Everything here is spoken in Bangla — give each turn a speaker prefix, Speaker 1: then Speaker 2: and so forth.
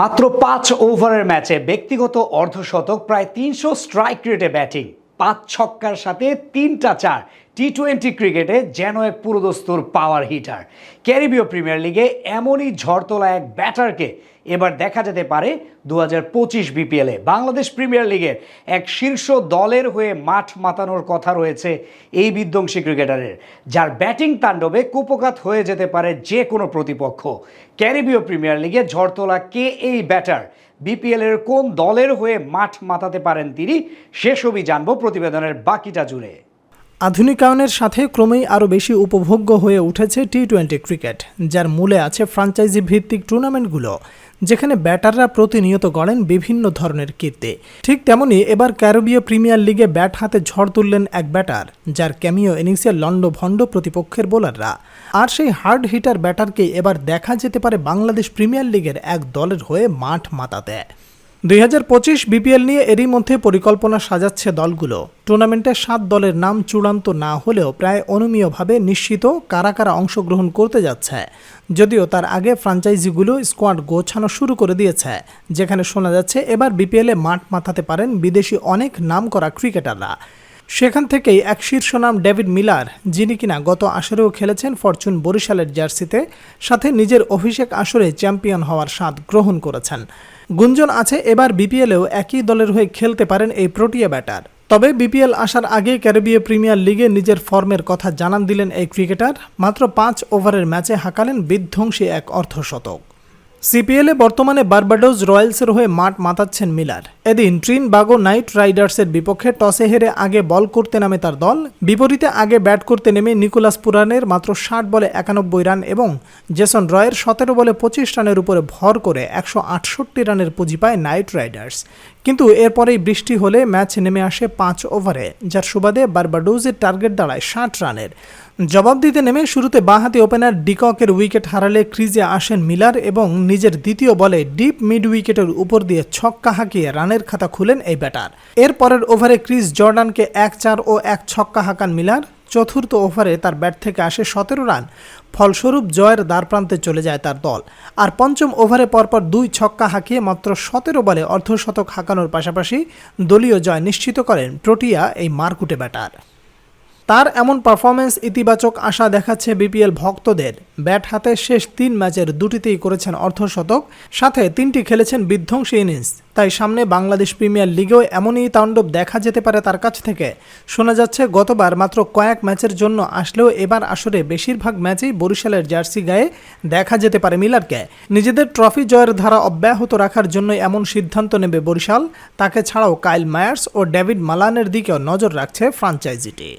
Speaker 1: মাত্র পাঁচ ওভারের ম্যাচে ব্যক্তিগত অর্ধশতক প্রায় তিনশো স্ট্রাইক রেটে ব্যাটিং পাঁচ ছক্কার সাথে তিনটা চার। টি টোয়েন্টি ক্রিকেটে যেন এক পুরোদস্তুর পাওয়ার হিটার ক্যারিবীয় প্রিমিয়ার লিগে এমনই ঝড় তোলা এক ব্যাটারকে এবার দেখা যেতে পারে দু হাজার পঁচিশ বিপিএলে বাংলাদেশ প্রিমিয়ার লিগের এক শীর্ষ দলের হয়ে মাঠ মাতানোর কথা রয়েছে এই বিধ্বংসী ক্রিকেটারের। যার ব্যাটিং তাণ্ডবে কুপকাত হয়ে যেতে পারে যে কোনো প্রতিপক্ষ। ক্যারিবীয় প্রিমিয়ার লিগে ঝড় তোলা কে এই ব্যাটার বিপিএল এর কোন দলের হয়ে মাঠ মাতাতে পারেন তিনি? সে সেসবই জানব প্রতিবেদনের বাকিটা জুড়ে।
Speaker 2: আধুনিকায়নের সাথে ক্রমেই আরও বেশি উপভোগ্য হয়ে উঠেছে টি টোয়েন্টি ক্রিকেট, যার মূলে আছে ফ্রাঞ্চাইজি ভিত্তিক টুর্নামেন্টগুলো, যেখানে ব্যাটাররা প্রতিনিয়ত গড়েন বিভিন্ন ধরনের কীর্তি। ঠিক তেমনি এবার ক্যারিবীয় প্রিমিয়ার লিগে ব্যাট হাতে ঝড় তুললেন এক ব্যাটার, যার ক্যামিও ইনিংসে লন্ডভন্ড প্রতিপক্ষের বোলাররা। আর সেই হার্ড হিটার ব্যাটারকে এবার দেখা যেতে পারে বাংলাদেশ প্রিমিয়ার লিগের এক দলের হয়ে মাঠ মাতাতে। দুই হাজার পঁচিশ বিপিএল নিয়ে এরই মধ্যে পরিকল্পনা সাজাচ্ছে দলগুলো। টুর্নামেন্টে সাত দলের নাম চূড়ান্ত না হলেও প্রায় অনুমীয়ভাবে নিশ্চিত কারা কারা অংশগ্রহণ করতে যাচ্ছে। যদিও তার আগে ফ্রাঞ্চাইজিগুলো স্কোয়াড গোছানো শুরু করে দিয়েছে, যেখানে শোনা যাচ্ছে এবার বিপিএলে মাঠ মাথাতে পারেন বিদেশি অনেক নাম করা ক্রিকেটাররা। সেখান থেকেই এক শীর্ষ নাম ডেভিড মিলার, যিনি কিনা গত আসরেও খেলেছেন ফরচুন বরিশালের জার্সিতে, সাথে নিজের অভিষেক আসরে চ্যাম্পিয়ন হওয়ার স্বাদ গ্রহণ করেছেন। গুঞ্জন আছে, এবার বিপিএলেও একই দলের হয়ে খেলতে পারেন এই প্রোটিয়া ব্যাটার। তবে বিপিএল আসার আগে ক্যারিবীয় প্রিমিয়ার লিগে নিজের ফর্মের কথা জানান দিলেন এই ক্রিকেটার, মাত্র পাঁচ ওভারের ম্যাচে হাঁকালেন বিধ্বংসী এক অর্ধশতক। সিপিএলে বর্তমানে বার্বাডোজ রয়্যালসের হয়ে মাঠ মাতাচ্ছেন মিলার। এদিন ট্রিন বাগো নাইট রাইডার্সের বিপক্ষে টসে হেরে আগে বল করতে নামে তার দল। বিপরীতে আগে ব্যাট করতে নেমে নিকোলাস পুরানের মাত্র ষাট বলে একানব্বই রান এবং জেসন রয়ের সতেরো বলে পঁচিশ রানের উপরে ভর করে একশো আটষট্টি রানের পুঁজি পায় নাইট রাইডার্স। কিন্তু এরপরেই বৃষ্টি হলে ম্যাচ নেমে আসে পাঁচ ওভারে, যার সুবাদে বার্বাডোজের টার্গেট দাঁড়ায় ষাট রানের। জবাব দিতে নেমে শুরুতে বাঁহাতি ওপেনার ডিককের উইকেট হারালে ক্রিজে আসেন মিলার এবং নিজের দ্বিতীয় বলে ডিপ মিড উইকেটের উপর দিয়ে ছক্কা হাঁকিয়ে রানের খাতা খুলেন এই ব্যাটার। এর পরের ওভারে ক্রিস জর্ডানকে এক চার ও এক ছক্কা হাঁকান মিলার। চতুর্থ ওভারে তার ব্যাট থেকে আসে সতেরো রান। ফলস্বরূপ জয়ের দ্বারপ্রান্তে চলে যায় তার দল। আর পঞ্চম ওভারে পরপর দুই ছক্কা হাঁকিয়ে মাত্র সতেরো বলে অর্ধশতক হাঁকানোর পাশাপাশি দলীয় জয় নিশ্চিত করেন প্রোটিয়া, এই মারকুটে ব্যাটার। তার এমন পারফরমেন্স ইতিবাচক আশা দেখাচ্ছে বিপিএল ভক্তদের। ব্যাট হাতে শেষ তিন ম্যাচের দুটিতেই করেছেন অর্ধশতক, সাথে তিনটি খেলেছেন বিধ্বংসী ইনিংস তাই সামনে বাংলাদেশ প্রিমিয়ার লিগেও এমনই তাণ্ডব দেখা যেতে পারে তার কাছ থেকে। শোনা যাচ্ছে, গতবার মাত্র কয়েক ম্যাচের জন্য আসলেও এবার আসরে বেশিরভাগ ম্যাচেই বরিশালের জার্সি গায়ে দেখা যেতে পারে মিলারকে। নিজেদের ট্রফি জয়ের ধারা অব্যাহত রাখার জন্য এমন সিদ্ধান্ত নেবে বরিশাল। তাকে ছাড়াও কাইল মায়ার্স ও ডেভিড মালানের দিকেও নজর রাখছে ফ্রাঞ্চাইজিটি।